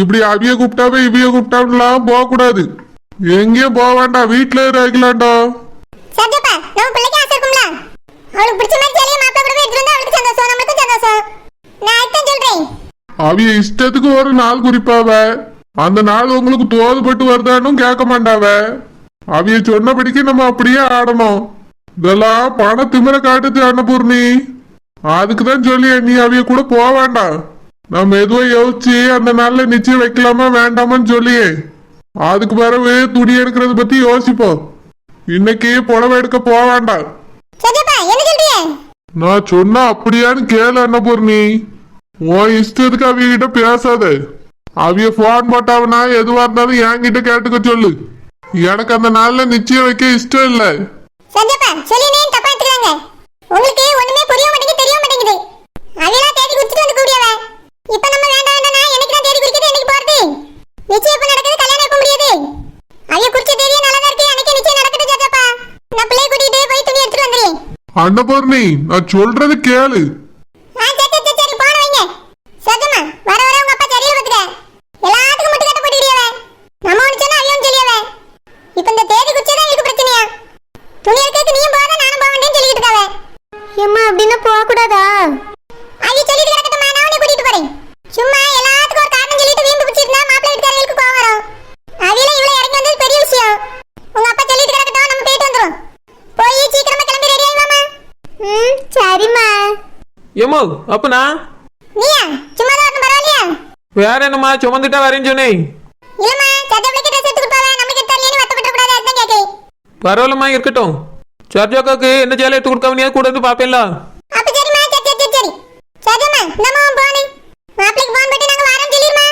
இப்படி அவிய கூப்பிட்டாவே இவிய கூப்பிட்டாலாம் போக கூடாது எங்கேயும் போக வேண்டாம் வீட்டுல இருக்கலாம்டா சத்யப்பா நம்ம பிள்ளைக்கு ஆசை இருக்கும்ல? அவளுக்கு பிடிச்ச மாதிரி ஜாலியா மாப்பிள்ளை கூட எடுத்து வந்தா அவளுக்கு சந்தோஷம் நம்மளுக்கும் சந்தோஷம். நான் அதுதான் சொல்றேன். அவிய இஷ்டத்துக்கு ஒரு நாள் குறிப்பாவ. அந்த நாள் உங்களுக்கு தோதுபட்டு வருதானும் கேட்க மாட்டாவ. அவிய சொன்னபடிக்கு நம்ம அப்படியே ஆடணும். இதெல்லாம் பண திமிர காட்டுது அன்னபூர்ணி. அதுக்கு தான் சொல்லி நீ அவிய கூட போக வேண்டாம் நம்ம எதுவும் யோசிச்சு அந்த நாள்ல நிச்சயம் வைக்கலாமா வேண்டாமான்னு சொல்லி அதுக்கு பிறகு துணி எடுக்கிறத பத்தி யோசிப்போம் இன்னைக்கு புடவை எடுக்க போக வேண்டாம். என்ன நான் சொன்னா அப்படியான்னு கேளு அன்னபூர்ணி. உன் இஷ்டத்துக்கு அவிய கிட்ட பேசாத. அவிய போன் போட்டாவனா எதுவா இருந்தாலும் என்கிட்ட கேட்டுக்க சொல்லு. எனக்கு அந்த நாள்ல நிச்சயம் வைக்க இஷ்டம் இல்ல. உங்களுக்கு ஒண்ணுமே புரிய மாட்டேங்குது தெரிய மாட்டேங்குது. அவையெல்லாம் தேடி குடிச்சிட்டு வந்து கூடியவ இப்ப நம்ம வேண்டாம் வேண்டாம் எனக்கு தான் தேதி குறிக்கிறது என்னைக்கு போறது? நிச்சயம் எப்ப நடக்குது கல்யாணம் எப்ப முடியுது? ஐயா குறிச்ச தேதியே நல்லா தான் இருக்கு. எனக்கு நிச்சயம் நடக்குது சத்யப்பா நான் பிள்ளைய கூட்டிட்டு போய் துணி எடுத்துட்டு வந்துடுறேன். அன்னபூர்ணி நான் சொல்றது கேளு ஆ சரி சரி சரி போன வைங்க சத்தமா வர வர உங்க அப்பா சரியில்லை பாத்துக்க எல்லாத்துக்கும் முட்டு கட்ட போட்டுக்கிறியவ நம்ம ஒன்று சொன்னா அவையும் சொல்லியவ இப்ப இந்த தேதி குச்சதான் எனக்கு பிரச்சனையா துணி எடுக்கிறதுக்கு நீயும் போகாத நானும் போக வேண்டேன்னு சொல்லிட்டு இருக்காவ ஏம்மா அப்படின்னா போக கூடாதா அவி சொல்லிட்டு கிடக்கட்டுமா நான் உன்னை கூட்டிட்டு போறேன் சும்மா எல்லாத்துக்கும் ஒரு காரணம் சொல்லிட்டு வீம்பு பிடிச்சிருந்தா மாப்பிள்ளை வீட்டுக்காரங்களுக்கு கோவம் வரும் அவியில இவ்வளவு இறங்கி வந்தது பெரிய விஷயம் உங்க அப்பா சொல்லிட்டு கிடக்கட்டும் நம்ம போயிட்டு வந்துரும் போய் சீக்கிரமா கிளம்பி ரெடி ஆயிவாமா ம் சரிம்மா ஏமோ அப்பனா? நீயா? சும்மா தான் பரவாயில்லையா? வேற என்னம்மா சுமந்துட்டா வரேன்னு சொன்னேன். இல்லம்மா சட்டப்பிள்ளைக்கு ட்ரெஸ் எடுத்து கொடுப்பாவ நம்மளுக்கு எடுத்து தரலையே வருத்தப்பட்டு கூடாது? அதுதான் கேட்கேன் பரவாயில்லம்மா இருக்கட்டும். சர்ஜாக்காக்கு என்ன சேலை எடுத்து கொடுக்காம கூட வந்து பார்ப்பேன்ல. அப்ப சரிம்மா சரி சரி சரி சரி. நம்ம போனே மாப்பிளைக்கு போன் போட்டு நாங்க வாரம் சொல்லிருமா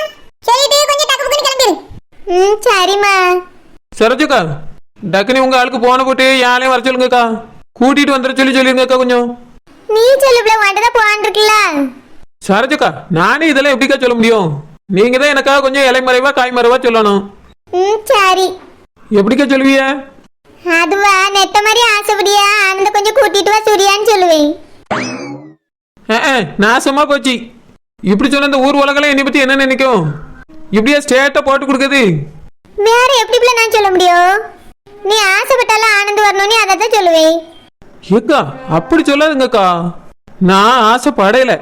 சொல்லிட்டு கொஞ்சம் டக்கு புக்குன்னு கிளம்பிரு ம் சரிம்மா. சரோஜக்கா டக்குனு உங்க ஆளுக்கு போன போட்டு யாரையும் வர சொல்லுங்கக்கா. கூட்டிட்டு வந்துட சொல்லி சொல்லிருங்கக்கா கொஞ்சம். நீ சொல்லுப்ல வாண்டதா போன் இருக்குல்ல? சரோஜக்கா நானே இதெல்லாம் எப்படிக்கா சொல்ல முடியும்? நீங்க தான் எனக்காக கொஞ்சம் இலைமறைவா காய்மறைவா சொல்லணும். ம் சரி. எப்படிக்கா சொல்லுவீங்க அதுவா நெட்ட மாதிரி ஆசைப்படியா? ஆனந்த கொஞ்சம் கூட்டிட்டு வா சூர்யான்னு சொல்லுவேன். நாசமா போச்சு. இப்படி சொன்ன இந்த ஊர் உலகெல்லாம் என்னை பத்தி என்ன நினைக்கும்? இப்படியா ஸ்டேட்டா போட்டு கொடுக்குது? வேற எப்படிப்ல நான் சொல்ல முடியும்? நீ ஆசைப்பட்டாலும் ஆனந்த் வரணும்னு அதை தான் சொல்லுவேன். ஏக்கா அப்படி சொல்லாதுங்கக்கா. நான் ஆசைப்படையல.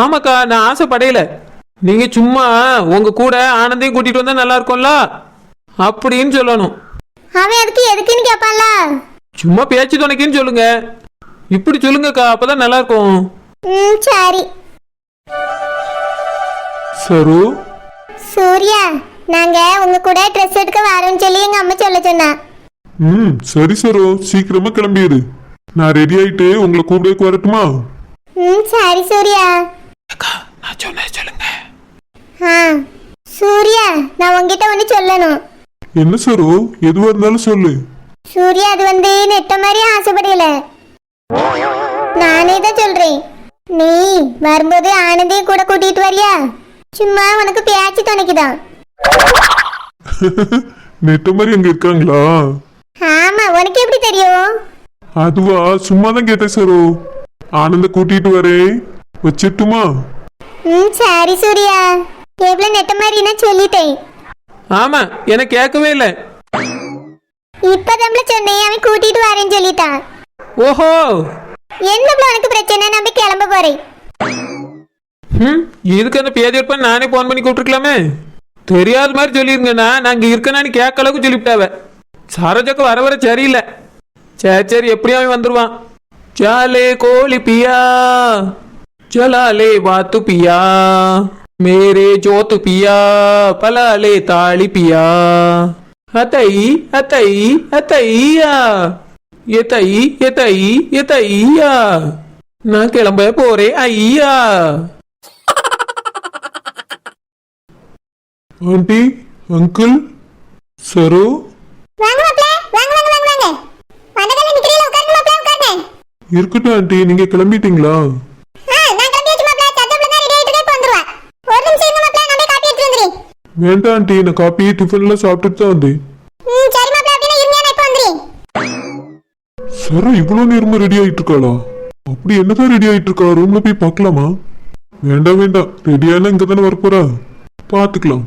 ஆமாக்கா நான் ஆசைப்படையல. நீங்க சும்மா உங்க கூட ஆனந்தையும் கூட்டிட்டு வந்தா நல்லா இருக்கும்ல? அப்படின்னு சொல்லணும். அவன் அதுக்கு எதுக்குன்னு கேட்பான்ல சும்மா பேச்சு துணைக்குன்னு சொல்லுங்க. இப்படி சொல்லுங்கக்கா அப்பதான் நல்லா இருக்கும். ம் சரி. சரு? சூர்யா நாங்க உங்க கூட ட்ரெஸ் எடுக்க வரோம்னு சொல்லி எங்க அம்மா சொல்ல சொன்னா. ம் சரி சரு சீக்கிரமா கிளம்பிடு. நான் ரெடி ஆயிட்டு உங்களை கூப்பிட வரட்டுமா ம் சரி சூர்யா. நான் சொன்னேன் சொல்லுங்க. ஆ சூர்யா நான் உங்ககிட்ட ஒன்று சொல்லணும். என்ன சரு எதுவா இருந்தாலும் சொல்லு. சூர்யா அது வந்து நெட்ட மாதிரி ஆசைப்படல. நானே தான் சொல்றேன். நீ வரும்போது ஆனந்தையும் கூட கூட்டிட்டு வரியா? சும்மா உனக்கு பேச்சு துணைக்குதான். நெட்ட மாதிரி அங்க இருக்காங்களா? ஆமா உனக்கு எப்படி தெரியும்? அதுவா சும்மா தான் கேட்டேன் சரு. ஆனந்த கூட்டிட்டு வரேன் வச்சிட்டுமா? ம் சரி சூர்யா. எவ்வளவு நெட்ட மாதிரி நான் சொல்லிட்டேன். ஆமா எனக்கு கேட்கவே இல்லை. இப்பதான் சொன்னேன் அவன் கூட்டிட்டு வரேன்னு சொல்லிட்டான். ஓஹோ. என்ன உனக்கு பிரச்சனை? நம்ம கிளம்ப போறேன். ம் இதுக்கு அந்த பேதி நானே ஃபோன் பண்ணி கூப்பிட்டுருக்கலாமே? தெரியாத மாதிரி சொல்லிருங்கண்ணா நாங்க இருக்கனான்னு கேட்க அளவுக்கு சொல்லிவிட்டாவ. சரோஜாக்கு வர வர சரியில்லை சரி சரி எப்படியும் அவன் வந்துருவான் ஜாலே கோலி பியா ஜலாலே வாத்து பியா மேரே ஜோத்து பியா பலாலே தாளி பியா அத்தை அத்தை அத்தையா எத்தை எத்தை எத்தையா நான் கிளம்ப போறேன் ஐயா ஆண்டி அங்கிள் சரோ போய் காப்பி எடுத்து வந்துறேன் வேண்டாம் ஆண்டி. நான் காப்பி டிஃபன்லாம் சாப்பிட்டுட்டு தான் வந்தேன். சரி மாப்ள அப்படினா இருங்க நான் இப்ப வந்துறேன் சரு இவ்வளோ நேரமா ரெடி ஆயிட்டு இருக்காளா? அப்படி என்னதான் ரெடி ஆயிட்டு இருக்கா? ரூம்ல போய் பார்க்கலாமா? வேண்டாம் வேண்டாம். ரெடியான இங்க தானே வர போறா பாத்துக்கலாம்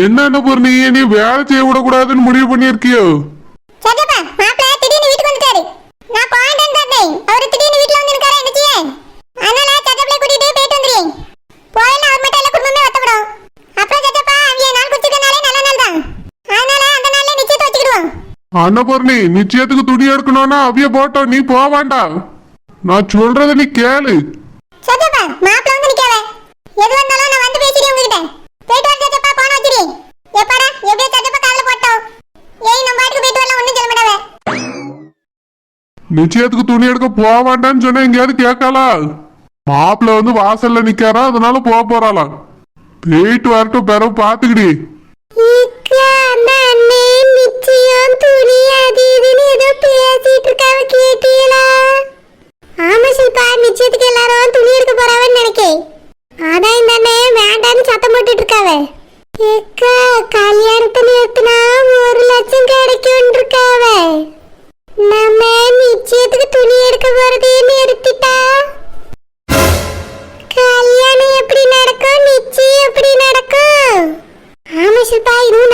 என்ன என்ன போற நீ? நீ வேலை செய்ய விடக்கூடாதுன்னு முடிவு பண்ணியிருக்கியோ சரியப்பா மாப்பிள்ளை திடீர்னு வீட்டுக்கு வந்துட்டாரு நான் பாயிண்ட் தந்தேன் அவர் திடீர்னு வீட்டுல வந்து இருக்காரு என்ன செய்ய அதனால சட்டப்பிள்ளை கூட்டிட்டு போயிட்டு வந்துடுறேன் போயில அவர் மட்டும் எல்லா குடும்பமே வத்தப்படும் அப்புறம் சட்டப்பா அவிய நாள் குடிச்சிருக்கனாலே நல்ல நாள் தான் அதனால அந்த நாள்ல நிச்சயத்தை வச்சுக்கிடுவோம் அன்னபூர்ணி நிச்சயத்துக்கு துணி எடுக்கணும்னா அவிய போட்டோம் நீ போக வேண்டாம் நான் சொல்றத நீ கேளு. சத்யப்பா மாப்பிள்ள வந்து நிக்காத எது வந்தாலும் நான் வந்து பேசிடுறேன் உங்ககிட்ட. போயிட்டு வர சத்யப்பா போன வச்சிரு எப்பாடா எப்படியோ சத்யப்பா காதுல போட்டோம். ஏய் நம்ம பாட்டுக்கு போயிட்டு வரலாம் ஒண்ணும் சொல்ல மாட்டாவே. நிச்சயத்துக்கு துணி எடுக்க போக வேண்டாம்னு சொன்னா எங்கேயாவது கேட்கலா. மாப்பிள்ள வந்து வாசல்ல நிக்காரா அதனால போக போறாளாம். போயிட்டு வரட்டும் பிறகு பாத்துக்கிடி cuenta en un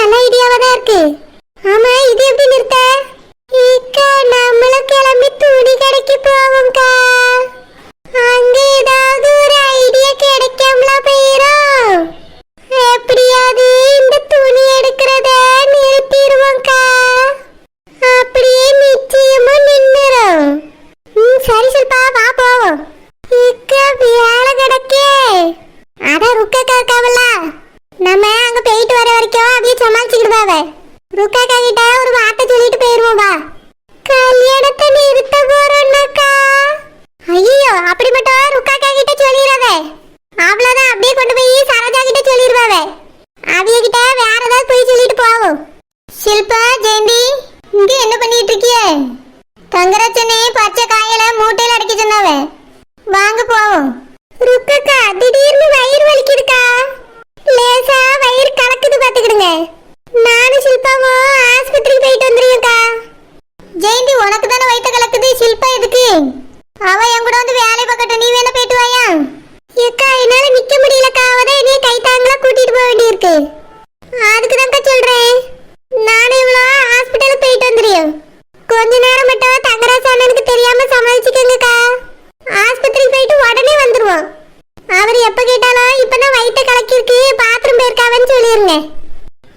கலக்கிருக்கு பாத்ரூம் போயிருக்காவன்னு சொல்லிருங்க.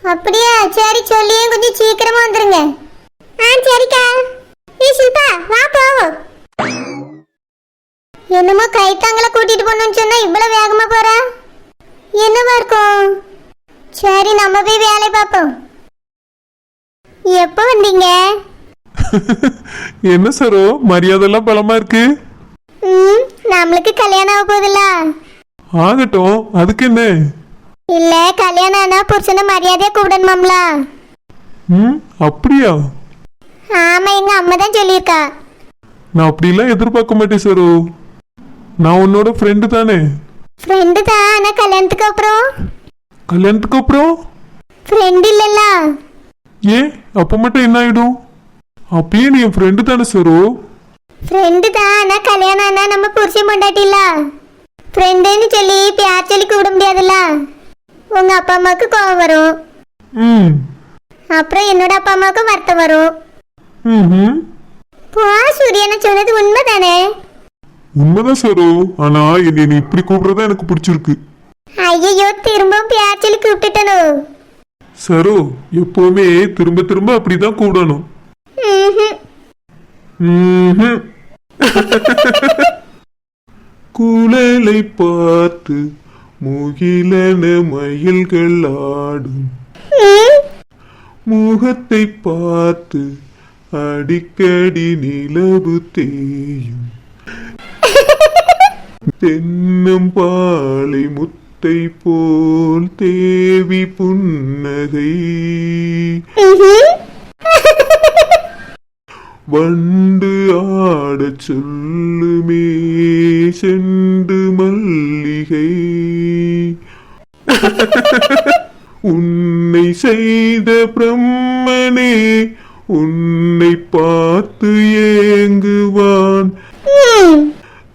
அப்படியா? சரி சொல்லியே கொஞ்சம் சீக்கிரமா வந்துருங்க. ஆ சரிக்கா. ஏ ஷில்பா வா போவோம் என்னமோ கைத்தாங்கள கூட்டிட்டு போகணும்னு சொன்னா இவ்வளவு வேகமா போறா? என்னவா இருக்கும்? சரி நம்ம போய் வேலை பார்ப்போம். எப்போ வந்தீங்க? என்ன சரோ மரியாதை எல்லாம் பலமா இருக்கு? ம் நம்மளுக்கு கல்யாணம் ஆக போகுதுல்ல. ஆகட்டும் அதுக்கு என்ன? இல்ல கல்யாணம் ஆனா புருஷனை மரியாதையா கூப்பிடணுமாம்ல ம் அப்படியா? ஆமா எங்க அம்மா தான் சொல்லியிருக்கா. நான் அப்படிலாம் எதிர்பார்க்க மாட்டேன் சரோ. நான் உன்னோட ஃப்ரெண்டு தானே. ஃப்ரெண்டு தான் ஆனா கல்யாணத்துக்கு அப்புறம்? கல்யாணத்துக்கு அப்புறம்? ஃப்ரெண்ட் இல்லல்ல. ஏன்? அப்ப மட்டும் என்ன ஆயிடும்? அப்பயே நீ என் ஃப்ரெண்டு தானே சரோ. ஃப்ரெண்டு தான் ஆனா கல்யாணம் ஆனா நம்ம புருஷன் பொண்டாட்டில ஃப்ரெண்டுன்னு சொல்லி பேர் சொல்லி கூப்பிட முடியாதுல்ல. உங்க அப்பா அம்மாவுக்கு கோவம் வரும். ம். அப்புறம் என்னோட அப்பா அம்மாவுக்கு வருத்தம் வரும். ம் போ சூரியனை சொன்னது உண்மைதானே? உண்மைதான் சரோ. ஆனா என்னை நீ இப்படி கூப்பிடுறதா எனக்கு பிடிச்சிருக்கு. ஐயோ திரும்பவும் பேர் சொல்லி கூப்பிட்டுட்டனோ? சரோ எப்பவுமே திரும்ப திரும்ப அப்படிதான் கூப்பிடணும் ம்ஹும். ம்ஹும். குழலை பார்த்து முகிலன மயில்கள் ஆடும். முகத்தை பார்த்து அடிக்கடி நிலவு தேயும். தென்னம் பாலை முத்தை போல் தேவி புன்னகை. வண்டு ஆடச் சொல்லுமே செண்டு மல்லிகை. உன்னை செய்த பிரம்மனே உன்னை பார்த்து ஏங்குவான்.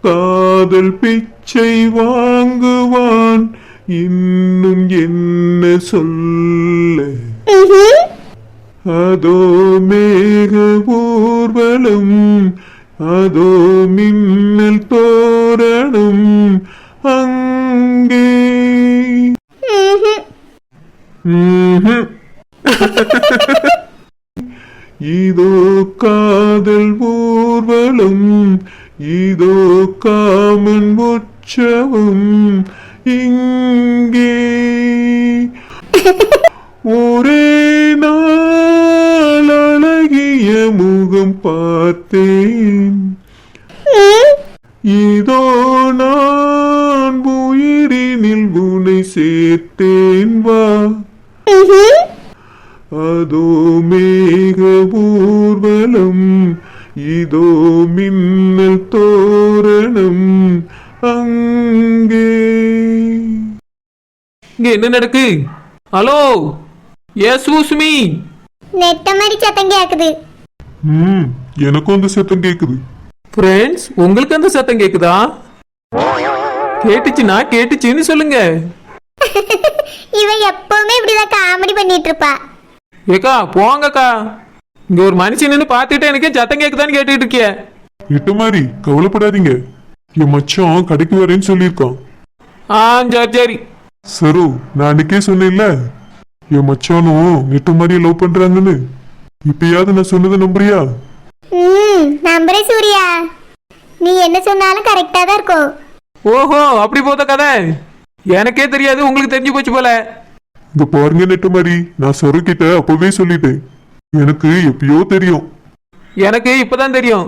காதல் பிச்சை வாங்குவான். இன்னும் என்ன சொல்ல? அதோ மேக ஊர்வலம் அதோ மின்னல் தோரணம் அங்கே இதோ காதல் ஊர்வலம் இதோ காமன் உற்சவம் இங்கே. ஒரே நாள் அழகிய முகம் பார்த்தேன். இதோ நான் உயிரினில் உனை சேர்த்தேன் வா. அதோ மேக ஊர்வலம் இதோ மின்னல் தோரணம் அங்கே. இங்க என்ன நடக்கு? ஹலோ எஸ் மீ நெட்ட மாதிரி சத்தம் கேக்குது. ம் எனக்கும் அந்த சத்தம் கேக்குது. ஃப்ரெண்ட்ஸ் உங்களுக்கு அந்த சத்தம் கேக்குதா? கேட்டுச்சுன்னா கேட்டுச்சுன்னு சொல்லுங்க. இவ எப்பவுமே இப்படிதான் காமெடி பண்ணிட்டு இருப்பா. ஏக்கா போங்கக்கா. இங்க ஒரு மனுஷன் நின்று பார்த்துட்டு எனக்கே சத்தம் கேக்குதான்னு கேட்டுட்டு இருக்கிய. எட்டு மாதிரி கவலைப்படாதீங்க. என் மச்சான் கடைக்கு வரேன்னு சொல்லியிருக்கான். ஆ சரி சரி. சரு நான் அன்னைக்கே சொன்னேன்ல என் மச்சானும் நெட்டு மாதிரி லவ் பண்றாங்கன்னு. இப்பயாவது நான் சொன்னதை நம்புறியா? ம் நம்புறேன் சூர்யா. நீ என்ன சொன்னாலும் கரெக்டா தான் இருக்கும். ஓஹோ அப்படி போத கதை? எனக்கே தெரியாது உங்களுக்கு தெரிஞ்சு போச்சு போல. இந்த பாருங்க நெட்டு மாதிரி நான் சரு கிட்ட அப்பவே சொல்லிட்டேன். எனக்கு எப்பயோ தெரியும். எனக்கு இப்பதான் தெரியும்.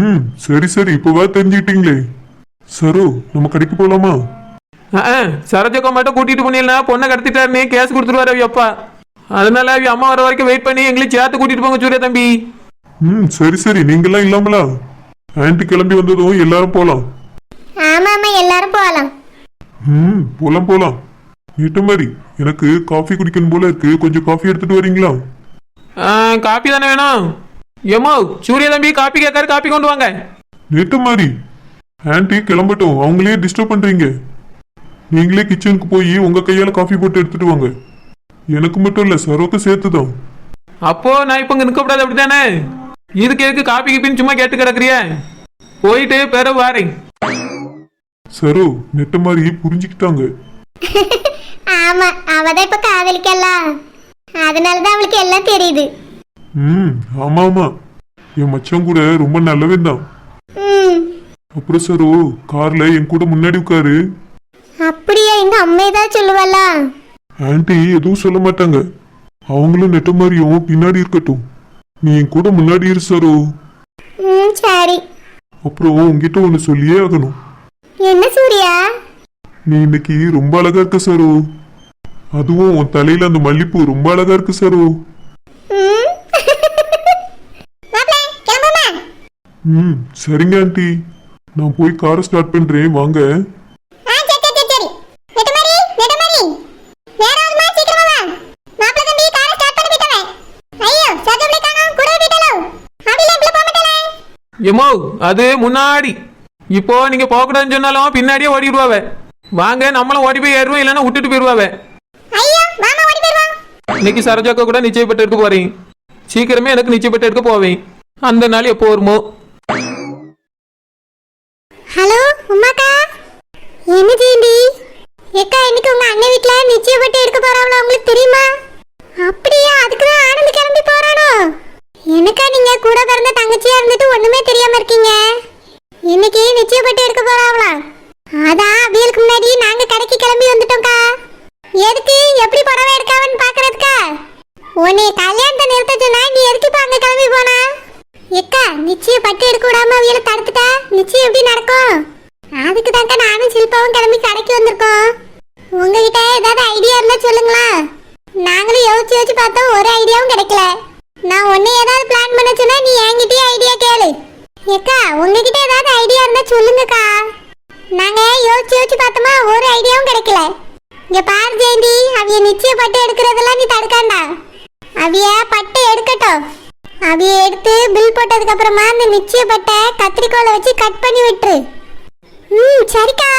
ம் சரி சரி இப்பவா தெரிஞ்சுக்கிட்டீங்களே. சரு நம்ம கடைக்கு போலாமா? சரஜக்கா மட்டும் கூட்டிட்டு போனீங்கன்னா பொண்ணை கடத்திட்டாருன்னு கேஸ் கொடுத்துருவாரு அவி அப்பா. அதனால அவி அம்மா வர வரைக்கும் வெயிட் பண்ணி எங்களையும் சேர்த்து கூட்டிட்டு போங்க சூர்யா தம்பி. ம் சரி சரி நீங்கெல்லாம் இல்லாமலா? ஆன்ட்டி கிளம்பி வந்ததும் எல்லாரும் போலாம். ஆமா ஆமா எல்லாரும் போகலாம் ம் போலாம் போலாம். நெட்டு மாதிரி எனக்கு காஃபி குடிக்கணும் போல இருக்கு. கொஞ்சம் காஃபி எடுத்துட்டு வரீங்களா? ஆ, காப்பி தானே வேணும். எம்மோ சூர்யா தம்பி காப்பி கேட்காரு காப்பி கொண்டு வாங்க. நேற்று மாதிரி ஆன்ட்டி கிளம்பட்டும். அவங்களே டிஸ்டர்ப் பண்றீங்க. நீங்களே கிச்சனுக்கு போய் உங்க கையால காஃபி போட்டு எடுத்துட்டு வாங்க. எனக்கு மட்டும் இல்ல சரோக்கு சேர்த்து தான் அப்போ நான் இப்போ இங்க நிற்கக்கூடாது அப்படித்தானே? இதுக்கு எதுக்கு காப்பி கிப்பின்னு சும்மா கேட்டு கிடக்குறிய போயிட்டு பிறகு வாரேன். சரோ நெட்ட மாதிரி புரிஞ்சுக்கிட்டாங்க. ஆமா அவதான் இப்ப காதலிக்கலாம் அதனாலதான் அவளுக்கு எல்லாம் தெரியுது. ம் ஆமா ஆமா. என் மச்சான் கூட ரொம்ப நல்லவன் தான். ம். அப்புறம் சரோ கார்ல என் கூட முன்னாடி உட்காரு. அப்படியா எங்க அம்மா ஏதாவது சொல்லுவாளா? ஆன்ட்டி எதுவும் சொல்ல மாட்டாங்க. அவங்களும் நெட்ட மாதிரியும் பின்னாடி இருக்கட்டும். நீ என் கூட முன்னாடி இரு சரோ. ம் சரி. அப்புறம் உங்ககிட்ட ஒன்று சொல்லியே ஆகணும். என்ன சூர்யா? நீ இன்னைக்கு ரொம்ப அழகா இருக்க சரோ. அதுவும் உன் தலையில அந்த மல்லிப்பூ ரொம்ப அழகா இருக்கு சரோ. ம். மாப்ள கிளம்புமா? ம் சரிங்க ஆண்டி. நான் போய் காரை ஸ்டார்ட் பண்றேன் வாங்க. எம்மோ அது முன்னாடி. இப்போ நீங்க போகக்கூடாதுன்னு சொன்னாலும் பின்னாடியே ஓடிடுவாவ. வாங்க நம்மளும் ஓடி போய் ஏறுவோம் இல்லைன்னா விட்டுட்டு போயிடுவாவ. இன்னைக்கு சரோஜாக்கா கூட நிச்சயப்பட்டு எடுக்க போறேன். சீக்கிரமே எனக்கு நிச்சயப்பட்டு எடுக்க போவேன். அந்த நாள் எப்போ வருமோ? ஹலோ உமாக்கா என்ன ஜெயந்தி ஏக்கா இன்னைக்கு உங்க அண்ணன் வீட்ல நிச்சயப்பட்டு எடுக்க போறாங்களா உங்களுக்கு தெரியுமா அப்படியா அதுக்கு தான் ஆனந்த் கிளம்பி போறானோ எனக்கா நீங்க கூட பிறந்த தங்கச்சியா இருந்துட்டு ஒண்ணுமே தெரியாம இருக்கீங்க இன்னைக்கு நிச்சயப்பட்டு எடுக்க போறாங்களா அதான் அவியலுக்கு முன்னாடி நாங்க கடைக்கு கிளம்பி வந்துட்டோம்க்கா எதுக்கு எப்படி புடவை எடுக்காவன்னு பாக்குறதுக்கா உன்னை கல்யாணத்தை நிறுத்த சொன்னா நீ எதுக்கு இப்ப அங்க கிளம்பி போனா எக்கா நிச்சயம் பட்டு எடுக்க விடாம அவியல தடுத்துட்டா நிச்சயம் எப்படி நடக்கும் அதுக்கு தாங்க நானும் சில்பாவும் கிளம்பி கடைக்கு வந்திருக்கோம் உங்ககிட்ட ஏதாவது சொல்லுங்களேன் சொல்லுங்களா? நாங்களும் யோசிச்சு யோசிச்சு பார்த்தோம் ஒரு ஐடியாவும் கிடைக்கல. நான் உன்னை ஏதாவது பிளான் பண்ண சொன்னா நீ என்கிட்டயே ஐடியா கேளு. எக்கா உங்ககிட்ட ஏதாவது ஐடியா இருந்தா சொல்லுங்கக்கா. நாங்க யோசிச்சு யோசிச்சு பார்த்தோமா ஒரு ஐடியாவும் கிடைக்கல. இங்க பாரு ஜெயந்தி அவிய நிச்சய பட்டு எடுக்கிறதெல்லாம் நீ தடுக்காண்டா. அவிய பட்டு எடுக்கட்டும். அவிய எடுத்து பில் போட்டதுக்கு அப்புறமா அந்த நிச்சய பட்டை கத்திரிக்கோலை வச்சு கட் பண்ணி விட்டுரு. ம் சரிக்கா.